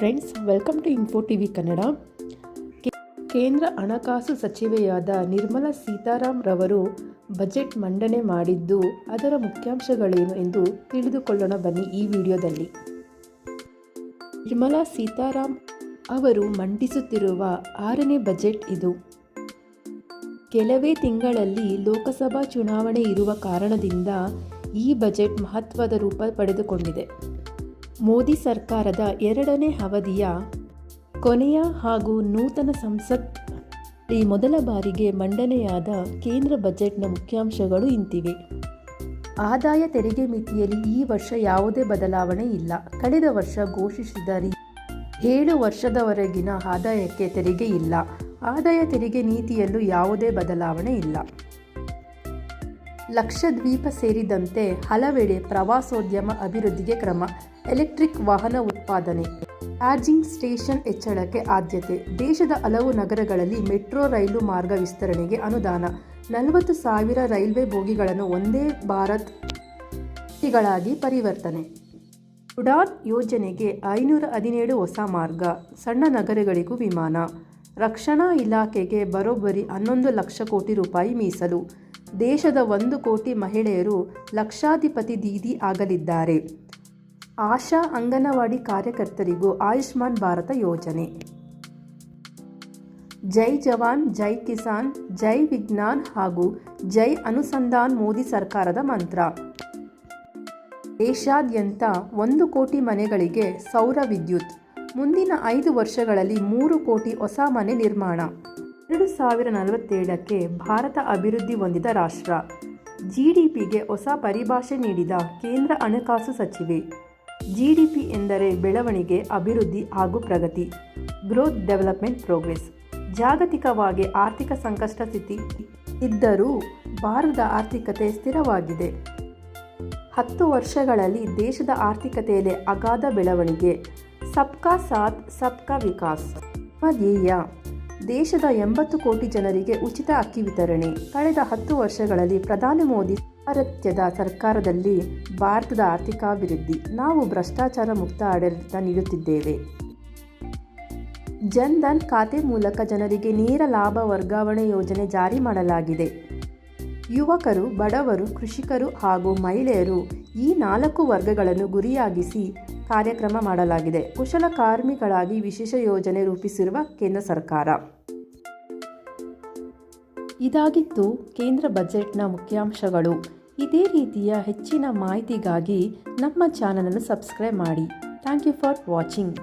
Friends welcome to info TV Kannada ಕೇ- ಕೇಂದ್ರ ಹಣಕಾಸು ಸಚಿವೆಯಾದ ನಿರ್ಮಲಾ ಸೀತಾರಾಮ್ ರವರು ಬಜೆಟ್ ಮಂಡನೆ ಮಾಡಿದ್ದು ಅದರ ಮುಖ್ಯಾಂಶಗಳೇನು ಎಂದು ತಿಳಿದುಕೊಳ್ಳೋಣ ಬನ್ನಿ ಈ ವಿಡಿಯೋದಲ್ಲಿ. ನಿರ್ಮಲಾ ಸೀತಾರಾಮ್ ಅವರು ಮಂಡಿಸುತ್ತಿರುವ ಆರನೇ ಬಜೆಟ್ ಇದು. ಕೆಲವೇ ತಿಂಗಳಲ್ಲಿ ಲೋಕಸಭಾ ಚುನಾವಣೆ ಇರುವ ಕಾರಣದಿಂದ ಈ ಬಜೆಟ್ ಮಹತ್ವದ ರೂಪ ಪಡೆದುಕೊಂಡಿದೆ. ಮೋದಿ ಸರ್ಕಾರದ ಎರಡನೇ ಅವಧಿಯ ಕೊನೆಯ ಹಾಗೂ ನೂತನ ಸಂಸತ್ ಈ ಮೊದಲ ಬಾರಿಗೆ ಮಂಡನೆಯಾದ ಕೇಂದ್ರ ಬಜೆಟ್ನ ಮುಖ್ಯಾಂಶಗಳು ಇಂತಿವೆ. ಆದಾಯ ತೆರಿಗೆ ಮಿತಿಯಲ್ಲಿ ಈ ವರ್ಷ ಯಾವುದೇ ಬದಲಾವಣೆ ಇಲ್ಲ. ಕಳೆದ ವರ್ಷ ಘೋಷಿಸಿದ ರೀ ಏಳು ವರ್ಷದವರೆಗಿನ ಆದಾಯಕ್ಕೆ ತೆರಿಗೆ ಇಲ್ಲ. ಆದಾಯ ತೆರಿಗೆ ನೀತಿಯಲ್ಲೂ ಯಾವುದೇ ಬದಲಾವಣೆ ಇಲ್ಲ. ಲಕ್ಷದ್ವೀಪ ಸೇರಿದಂತೆ ಹಲವೆಡೆ ಪ್ರವಾಸೋದ್ಯಮ ಅಭಿವೃದ್ಧಿಗೆ ಕ್ರಮ. ಎಲೆಕ್ಟ್ರಿಕ್ ವಾಹನ ಉತ್ಪಾದನೆ. ಚಾರ್ಜಿಂಗ್ ಸ್ಟೇಷನ್ ಹೆಚ್ಚಳಕ್ಕೆ ಆದ್ಯತೆ. ದೇಶದ ಹಲವು ನಗರಗಳಲ್ಲಿ ಮೆಟ್ರೋ ರೈಲು ಮಾರ್ಗ ವಿಸ್ತರಣೆಗೆ ಅನುದಾನ. ನಲವತ್ತು ಸಾವಿರ ರೈಲ್ವೆ ಬೋಗಿಗಳನ್ನು ಒಂದೇ ಭಾರತ್ ಗಳಾಗಿ ಪರಿವರ್ತನೆ. ಉಡಾನ್ ಯೋಜನೆಗೆ ಐನೂರ ಹದಿನೇಳು ಹೊಸ ಮಾರ್ಗ. ಸಣ್ಣ ನಗರಗಳಿಗೂ ವಿಮಾನ. ರಕ್ಷಣಾ ಇಲಾಖೆಗೆ ಬರೋಬ್ಬರಿ ಹನ್ನೊಂದು ಲಕ್ಷ ಕೋಟಿ ರೂಪಾಯಿ ಮೀಸಲು. ದೇಶದ ಒಂದು ಕೋಟಿ ಮಹಿಳೆಯರು ಲಕ್ಷಾಧಿಪತಿ ದೀದಿ ಆಗಲಿದ್ದಾರೆ. ಆಶಾ ಅಂಗನವಾಡಿ ಕಾರ್ಯಕರ್ತರಿಗೂ ಆಯುಷ್ಮಾನ್ ಭಾರತ ಯೋಜನೆ. ಜೈ ಜವಾನ್, ಜೈ ಕಿಸಾನ್, ಜೈ ವಿಜ್ಞಾನ್ ಹಾಗೂ ಜೈ ಅನುಸಂಧಾನ್ ಮೋದಿ ಸರ್ಕಾರದ ಮಂತ್ರ. ದೇಶಾದ್ಯಂತ ಒಂದು ಕೋಟಿ ಮನೆಗಳಿಗೆ ಸೌರ ವಿದ್ಯುತ್. ಮುಂದಿನ ಐದು ವರ್ಷಗಳಲ್ಲಿ ಮೂರು ಕೋಟಿ ಹೊಸ ಮನೆ ನಿರ್ಮಾಣ. ಎರಡು ಸಾವಿರ ನಲವತ್ತೇಳಕ್ಕೆ ಭಾರತ ಅಭಿವೃದ್ಧಿ ಹೊಂದಿದ ರಾಷ್ಟ್ರ. ಜಿ ಡಿ ಪಿಗೆ ಹೊಸ ಪರಿಭಾಷೆ ನೀಡಿದ ಕೇಂದ್ರ ಹಣಕಾಸು ಸಚಿವೆ. ಜಿ ಡಿ ಪಿ ಎಂದರೆ ಬೆಳವಣಿಗೆ, ಅಭಿವೃದ್ಧಿ ಹಾಗೂ ಪ್ರಗತಿ ಗ್ರೋತ್ ಡೆವಲಪ್ಮೆಂಟ್ ಪ್ರೋಗ್ರೆಸ್. ಜಾಗತಿಕವಾಗಿ ಆರ್ಥಿಕ ಸಂಕಷ್ಟ ಸ್ಥಿತಿ ಇದ್ದರೂ ಭಾರತದ ಆರ್ಥಿಕತೆ ಸ್ಥಿರವಾಗಿದೆ. ಹತ್ತು ವರ್ಷಗಳಲ್ಲಿ ದೇಶದ ಆರ್ಥಿಕತೆಯಲ್ಲಿ ಅಗಾಧ ಬೆಳವಣಿಗೆ. ಸಬ್ಕಾ ಸಾಥ್, ಸಬ್ಕಾ ವಿಕಾಸ್. ಮಧ್ಯೇಯ ಧ್ಯೇಯ. ದೇಶದ ಎಂಬತ್ತು ಕೋಟಿ ಜನರಿಗೆ ಉಚಿತ ಅಕ್ಕಿ ವಿತರಣೆ. ಕಳೆದ ಹತ್ತು ವರ್ಷಗಳಲ್ಲಿ ಪ್ರಧಾನಿ ಮೋದಿ ಸಾರಥ್ಯದ ಸರ್ಕಾರದಲ್ಲಿ ಭಾರತದ ಆರ್ಥಿಕಾಭಿವೃದ್ಧಿ. ನಾವು ಭ್ರಷ್ಟಾಚಾರ ಮುಕ್ತ ಆಡಳಿತ ನೀಡುತ್ತಿದ್ದೇವೆ. ಜನ್ಧನ್ ಖಾತೆ ಮೂಲಕ ಜನರಿಗೆ ನೇರ ಲಾಭ ವರ್ಗಾವಣೆ ಯೋಜನೆ ಜಾರಿ ಮಾಡಲಾಗಿದೆ. ಯುವಕರು, ಬಡವರು, ಕೃಷಿಕರು ಹಾಗೂ ಮಹಿಳೆಯರು ಈ ನಾಲ್ಕು ವರ್ಗಗಳನ್ನು ಗುರಿಯಾಗಿಸಿ ಕಾರ್ಯಕ್ರಮ ಮಾಡಲಾಗಿದೆ. ಕುಶಲ ಕಾರ್ಮಿಗಳಾಗಿ ವಿಶೇಷ ಯೋಜನೆ ರೂಪಿಸಿರುವ ಕೇಂದ್ರ ಸರ್ಕಾರ. ಇದಾಗಿತ್ತು ಕೇಂದ್ರ ಬಜೆಟ್ನ ಮುಖ್ಯಾಂಶಗಳು. ಇದೇ ರೀತಿಯ ಹೆಚ್ಚಿನ ಮಾಹಿತಿಗಾಗಿ ನಮ್ಮ ಚಾನಲನ್ನು ಸಬ್ಸ್ಕ್ರೈಬ್ ಮಾಡಿ. Thank you for watching.